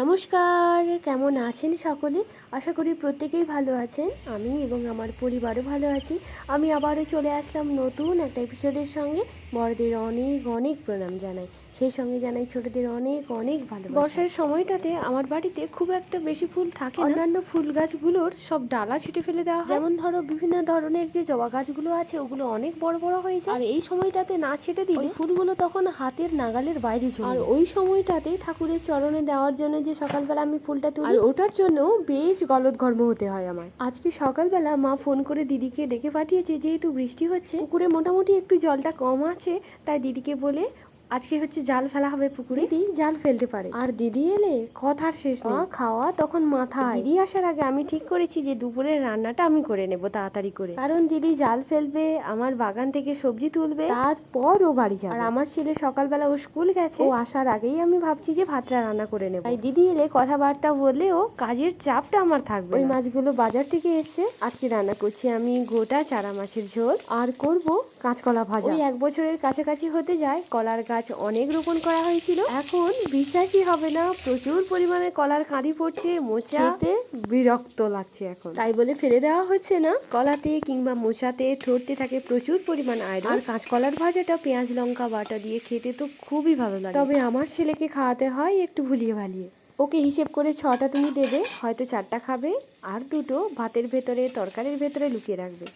নমস্কার, কেমন আছেন সকলে? আশা করি প্রত্যেকেই ভালো আছেন, আমি এবং আমার পরিবারও ভালো আছি। আমি আবারও চলে আসলাম নতুন একটা এপিসোডের সঙ্গে। বড়দের অনেক অনেক প্রণাম জানাই। সেই সঙ্গে জানাই ছোটদের অনেক অনেক ভালো বর্ষার সময়টাতে আমার বাড়িতে খুব একটা বেশি ফুল থাকে অন্যান্য ফুল গাছগুলোর সব ডালা ছিটে ফেলে দেওয়া যেমন ধরো বিভিন্ন ধরনের যে জবা গাছগুলো আছে ওগুলো অনেক বড় বড় হয়ে যায়। আর এই সময়টাতে না ছেটে দিলে ফুলগুলো তখন হাতের নাগালের বাইরে চলে আর ওই সময়টাতে ঠাকুরের চরণে দেওয়ার জন্য যে সকালবেলা আমি ফুলটা তুলি আর ওটার জন্য বেশ গলদ ঘর্ম হতে হয় আমার আজকে সকালবেলা মা ফোন করে দিদিকে ডেকে পাঠিয়েছে যেহেতু বৃষ্টি হচ্ছে পুকুরে মোটামুটি একটু জলটা কম আছে তাই দিদিকে বলে আজকে হচ্ছে জাল ফেলা হবে পুকুরে। দিদি জাল ফেলতে পারে। আর দিদি এলে কথার শেষ মা খাওয়া তখন মাথা দিদি আসার আগে আমি ঠিক করেছি যে দুপুরের রান্নাটা আমি করে নেব তাড়াতাড়ি করে। কারণ দিদি জাল ফেলবে আমার বাগান থেকে সবজি তুলবে। তারপর ও বাড়ি যাবে। আর আমার ছেলে সকালবেলা ও স্কুল গেছে। ও আসার আগেই আমি ভাবছি যে ভাতটা রান্না করে নেব। তাই দিদি এলে কথাবার্তা বললেও কাজের চাপটা আমার থাকবে ওই মাছগুলো বাজার থেকে এসে আজকে রান্না করছি আমি গোটা চারা মাছের ঝোল। আর করব কাঁচকলা ভাজা। ওই এক বছরের কাছাকাছি হতে যায় কলার গাছ অনেক রোপণ করা হয়েছিল। এখন বিশ্বাসই হবে না প্রচুর পরিমাণে কলার কাঁদি পড়ছে মোচাতে বিরক্ত লাগছে এখন। তাই বলে ফেলে দেওয়া হচ্ছে না। কলাতে কিংবা মোচাতে থরতে থাকে প্রচুর পরিমাণ আয়রন আর কাঁচকলার ভাজাটা পেঁয়াজ লঙ্কা বাটা দিয়ে খেতে তো খুবই ভালো লাগে। তবে আমার ছেলেকে খাওয়াতে হয় একটু ভুলিয়ে ভালিয়ে। ওকে হিসেব করে ছটা তুমি দেবে হয়তো চারটা খাবে আর দুটো ভাতের ভেতরে তরকারির ভেতরে লুকিয়ে রাখবে।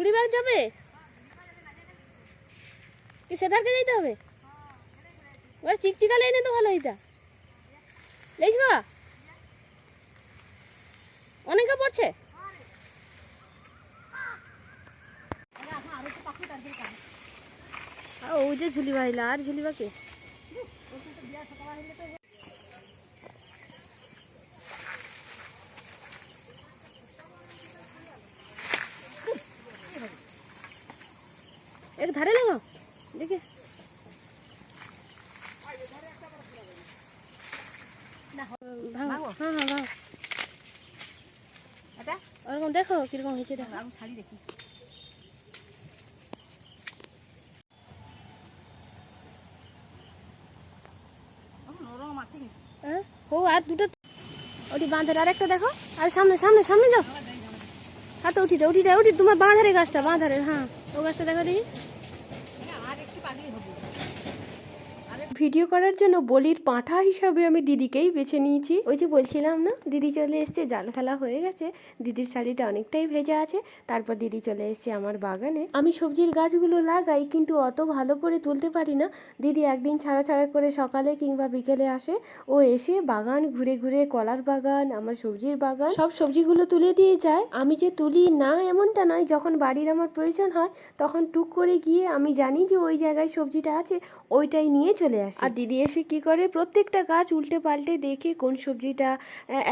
গুড়ি বাগ যাবে? কি সেটারকে যাইতে হবে? ওর চিকচিকা লাইনে তো ভালো হইতা। লেইসবা অনেকে পড়ছে? ও যে ঝুলি বাহিলা, আর ঝুলি বাকি এক ধারে লাগাও দেখে। হ্যাঁ হ্যাঁ ওরকম দেখো কীরকম হয়েছে দেখো। হ্যাঁ? ও আর দুটো ওটি বাঁধের আরেকটা দেখো। আর সামনে সামনে সামনে যাও। হ্যাঁ তো উঠিটা উঠিটা উঠি তোমার বাঁধারে গাছটা বাঁধারের হ্যাঁ। ও গাছটা দেখো দেখি। ভিডিও করার জন্য বলির পাঁঠা হিসাবে আমি দিদিকেই বেছে নিয়েছি। ওই যে বলছিলাম না, দিদি চলে এসছে, জাল ফেলা হয়ে গেছে। দিদির শাড়িটা অনেকটাই ভেজা আছে। তারপর দিদি চলে এসছে আমার বাগানে। আমি সবজির গাছগুলো লাগাই, কিন্তু অত ভালো করে তুলতে পারি না। দিদি একদিন ছাড়া ছাড়া করে সকালে কিংবা বিকেলে আসে। ও এসে বাগান, ঘুরে ঘুরে কলার বাগান, আমার সবজির বাগান, সব সবজিগুলো তুলে দিয়ে যায়। আমি যে তুলি না এমনটা নয়, যখন বাড়ির আমার প্রয়োজন হয়, তখন টুক করে গিয়ে আমি জানি যে ওই জায়গায় সবজিটা আছে, ওইটাই নিয়ে চলে আসি। আর দিদি এসে কি করে? প্রত্যেকটা গাছ উল্টে পাল্টে দেখে কোন সবজিটা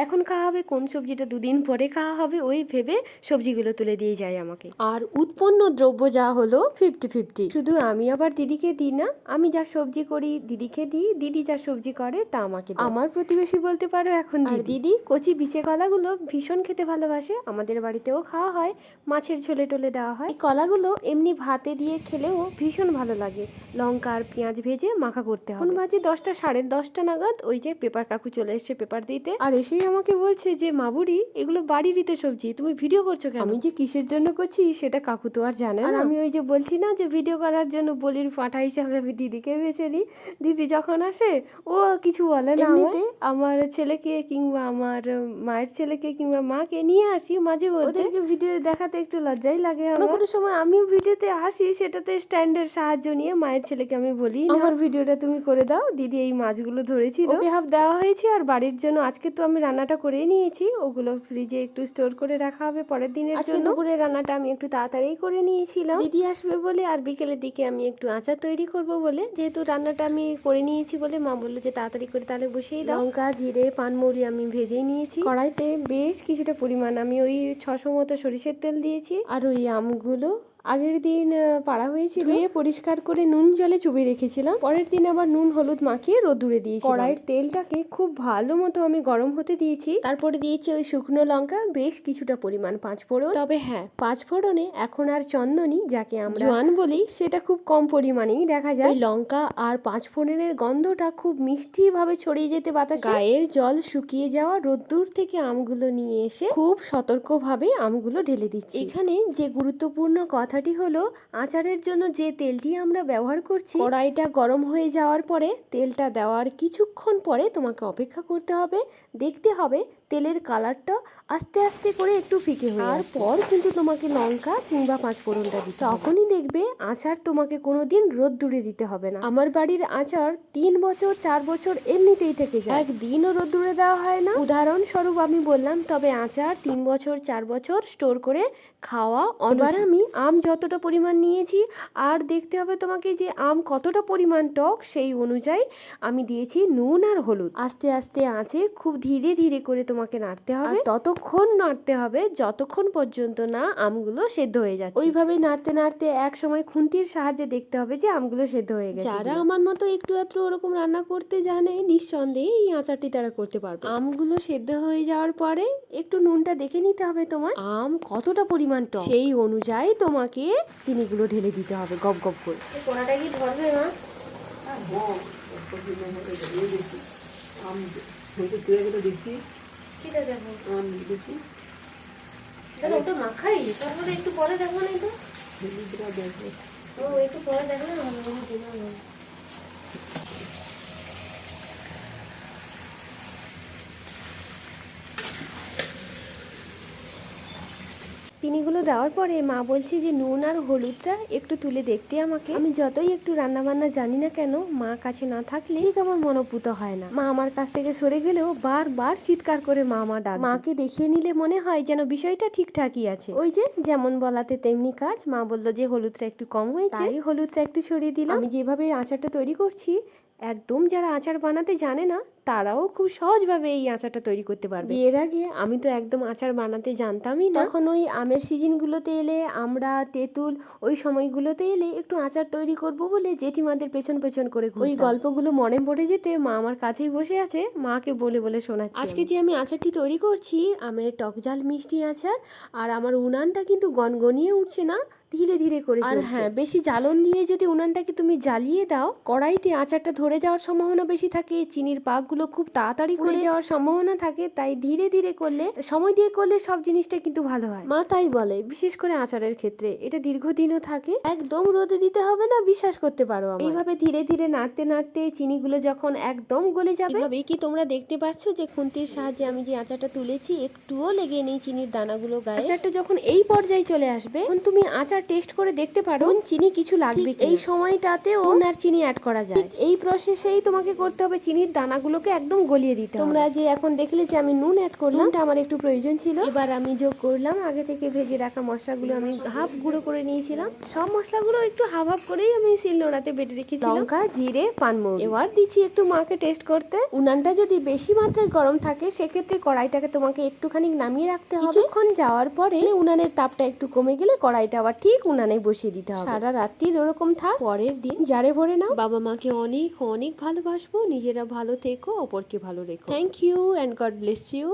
এখন খাওয়া হবে কোন সবজিটা দুদিন পরে খাওয়া হবে ওই ভেবে সবজিগুলো তুলে দিয়ে যায় আমাকে। আর উৎপন্ন দ্রব্য যা হলো ফিফটি ফিফটি শুধু আমি আবার দিদিকে দিই না আমি যা সবজি করি দিদিকে দিই দিদি যা সবজি করে তা আমাকে আমার প্রতিবেশী বলতে পারো এখন আর দিদি। কচি বিচে কলাগুলো ভীষণ খেতে ভালোবাসে আমাদের বাড়িতেও খাওয়া হয় মাছের ঝোলে টোলে দেওয়া হয়। এই কলাগুলো এমনি ভাতে দিয়ে খেলেও ভীষণ ভালো লাগে। লঙ্কা আর পেঁয়াজ ভেজে মাখা করতে হবে এখন বাজে দশটা সাড়ে দশটা নাগাদ ওই যে পেপার কাকু চলে এসেছে পেপার দিতে। আর এসেই আমাকে বলছে যে মাবুরি এগুলো বাড়িরই সবজি তুমি ভিডিও করছ কেন? আমি যে কিসের জন্য করছি সেটা কাকু তো আর জানে আর আমি ওই যে বলছি না যে ভিডিও করার জন্য বলির ফাটা হিসাবে আমি দিদিকে বেছে নিই। দিদি যখন আসে ও কিছু বলে না এমনিতে? আমার ছেলেকে কিংবা আমার মায়ের ছেলেকে কিংবা মাকে নিয়ে আসি মাঝে ওদেরকে ভিডিও দেখাতে একটু লজ্জাই লাগে আমার। কোনো সময় আমিও ভিডিওতে আসি সেটাতে স্ট্যান্ডের সাহায্য নিয়ে মায়ের ছেলেকে আমি বলি আমার ভিডিওটা তুমি করে দাও। দিদি এই মাছগুলো ধরেছিল। ওকে হাফ দেওয়া হয়েছে আর বাড়ির জন্য আজকে তো আমি রান্নাটা করেই নিয়েছি। ওগুলো ফ্রিজে একটু স্টোর করে রাখা হবে পরের দিনের জন্য। দুপুরে রান্নাটা আমি একটু তাড়াতাড়ি করে নিয়েছিলাম। দিদি আসবে বলে আর বিকেলের দিকে আমি একটু আচার তৈরি করব বলে। যেহেতু রান্নাটা আমি করে নিয়েছি বলে মা বলল যে তাড়াতাড়ি করে তাহলে বসেই দাও। লঙ্কা জিরে পানমৌরি আমি ভেজেই নিয়েছি। কড়াইতে বেশ কিছুটা পরিমাণ আমি ওই ছশো মতো সরিষের তেল দিয়েছি। আর ওই আমগুলো আগের দিন পাড়া হয়েছিল ধুয়ে পরিষ্কার করে নুন জলে চুবিয়ে রেখেছিলাম। পরের দিন আবার নুন হলুদ মাখিয়ে রোদুরে দিয়েছি কড়াইয়ের তেলটাকে খুব ভালো মতো আমি গরম হতে দিয়েছি। তারপরে দিয়েছি ওই শুকনো লঙ্কা বেশ কিছুটা পরিমাণ পাঁচ ফোড়ন। তবে হ্যাঁ পাঁচ ফোড়নে এখন আর চন্দনী যাকে আমরা জোয়ান বলি সেটা খুব কম পরিমাণেই দেখা যায়। লঙ্কা আর পাঁচ ফোড়নের গন্ধটা খুব মিষ্টি ভাবে ছড়িয়ে যেতে বাতাসে। গায়ের জল শুকিয়ে যাওয়া রোদ্দুর থেকে আমগুলো নিয়ে এসে খুব সতর্কভাবে আমগুলো ঢেলে দিচ্ছি। এখানে যে গুরুত্বপূর্ণ কথাটি হলো আচারের জন্য যে তেলটি আমরা ব্যবহার করছি কড়াইটা গরম হয়ে যাওয়ার পরে তেলটা দেওয়ার কিছুক্ষণ পরে তোমাকে অপেক্ষা করতে হবে। দেখতে হবে তেলের কালারটা আস্তে আস্তে করে একটু ফিকে হয়ে আর পর কিন্তু তোমাকে লঙ্কা কিংবা পাঁচ ফোড়নটা দিতে তখনই দেখবে আচার তোমাকে কোনোদিন রোদ দূরে দিতে হবে না। আমার বাড়ির আচার তিন বছর চার বছর এমনিতেই থেকে যায়। একদিনও রোদ দূরে দেওয়া হয় না। উদাহরণস্বরূপ আমি বললাম তবে আচার তিন বছর চার বছর স্টোর করে খাওয়া এবার আমি আম যতটা পরিমাণ নিয়েছি আর দেখতে হবে তোমাকে যে আম কতটা পরিমাণ টক সেই অনুযায়ী আমি দিয়েছি নুন আর হলুদ। আস্তে আস্তে আঁচে খুব ধীরে ধীরে করে তোমাকে নাড়তে হবে। ততক্ষণ নাড়তে হবে যতক্ষণ পর্যন্ত না আমগুলো সেদ্ধ হয়ে যাচ্ছে। ওইভাবে নাড়তে নাড়তে এক সময় খুন্তির সাহায্যে দেখতে হবে যে আমগুলো সেদ্ধ হয়ে গেছে যারা আমার মতো একটু আধটু ওরকম রান্না করতে জানে নিঃসন্দেহে এই আচারটি তারা করতে পারবে। আমগুলো সেদ্ধ হয়ে যাওয়ার পরে একটু নুনটা দেখে নিতে হবে তোমার। আম কতটা পরিমাণ টক? সেই অনুযায়ী তোমাকে চিনিগুলো ঢেলে দিতে হবে গপ গপ করে। কোনাটা কি ধরবে না ওটা মাখাই তারপরে একটু পরে দেখো না এটা হলুদটা দেখব ও একটু পরে দেখো না ভালো করে দিন না। চিনিগুলো দেওয়ার পরে মা বলছে যে নুন আর হলুদটা একটু তুলে দেখতে আমাকে। আমি যতই একটু রান্না বান্না জানি না কেন মা কাছে না থাকলে ঠিক আমার মনোপুত হয় না। মা আমার কাছ থেকে সরে গেলেও বারবার চিৎকার করে মা মা ডাক মাকে দেখিয়ে নিলে মনে হয় যেন বিষয়টা ঠিকঠাকই আছে। ওই যে যেমন বলাতে তেমনি কাজ। মা বলল যে হলুদটা একটু কম হয়েছে। তাই হলুদটা একটু সরিয়ে দিলাম। আমি যেভাবে আচারটা তৈরি করছি একদম যারা আচার বানাতে জানে না তারাও খুব সহজভাবে এই আচারটা তৈরি করতে পারবে। এর আগে আমি তো একদম আচার বানাতে জানতামই না। তখন ওই আমের সিজনগুলোতে এলে আমরা তেঁতুল ওই সময়গুলোতে এলে একটু আচার তৈরি করব বলে জেঠিমাদের পেছন পেছন করে ওই গল্পগুলো মনে পড়ে যেতে মা আমার কাছেই বসে আছে মাকে বলে বলে শোনাচ্ছি আজকে যে আমি আচারটি তৈরি করছি আমের টক ঝাল মিষ্টি আচার আর আমার উনানটা কিন্তু গনগনিয়ে উঠছে না ধীরে ধীরে করে আর হ্যাঁ বেশি জ্বালন দিয়ে যদি উনানটাকে তুমি জ্বালিয়ে দাও কড়াইতে আচারটা ধরে যাওয়ার সম্ভাবনা বেশি থাকে চিনির পাকগুলো খুব তাড়াতাড়ি করে যাওয়ার সম্ভাবনা থাকে তাই ধীরে ধীরে করলে সময় দিয়ে করলে সব জিনিসটা কিন্তু ভালো হয়। মা তাই বলে বিশেষ করে আচারের ক্ষেত্রে। এটা দীর্ঘদিনও থাকে। একদম রোদে দিতে হবে না বিশ্বাস করতে পারো এইভাবে ধীরে ধীরে নাড়তে নাড়তে চিনিগুলো যখন একদম গলে যাবে এভাবেই কি তোমরা দেখতে পাচ্ছ যে খুন্তির সাহায্যে আমি যে আচারটা তুলেছি একটুও লেগে নেই চিনির দানাগুলো গায়ে? আচারটা যখন এই পর্যায়ে চলে আসবে তখন তুমি আচার টেস্ট করে দেখতে পারো চিনি কিছু লাগবে এই সময়টাতে নুন আর চিনি অ্যাড করা যায়? এই প্রসেসেই তোমাকে করতে হবে চিনির দানাগুলোকে একদম গলিয়ে দিতে তোমরা যে এখন দেখলে যে আমি নুন অ্যাড করলাম নুনটা আমার একটু প্রয়োজন ছিল। এবার আমি যোগ করলাম। আগে থেকে ভেজে রাখা মশলাগুলো আমি হাফ গুঁড়ো করে নিয়েছিলাম। সব মশলাগুলো একটু হাফ হাফ করেই আমি শিলনোড়াতে বেটে রেখেছিলাম। লঙ্কা জিরে পানমৌরি এবার দিচ্ছি একটু মাকে টেস্ট করতে। উনানটা যদি বেশি মাত্রায় গরম থাকে সেক্ষেত্রে কড়াইটাকে তোমাকে একটুখানি নামিয়ে রাখতে হবে। কিছুক্ষণ যাওয়ার পরে উনানের তাপটা একটু কমে গেলে কড়াইটা আবার ঠিক উনানে বসিয়ে দিতে হবে। সারা রাত্রির ওরকম থাক পরের দিন জারে ভরে নাও। বাবা মাকে অনেক অনেক ভালোবাসবো। নিজেরা ভালো থেকো। অপরকে ভালো রেখো। Thank you and God bless you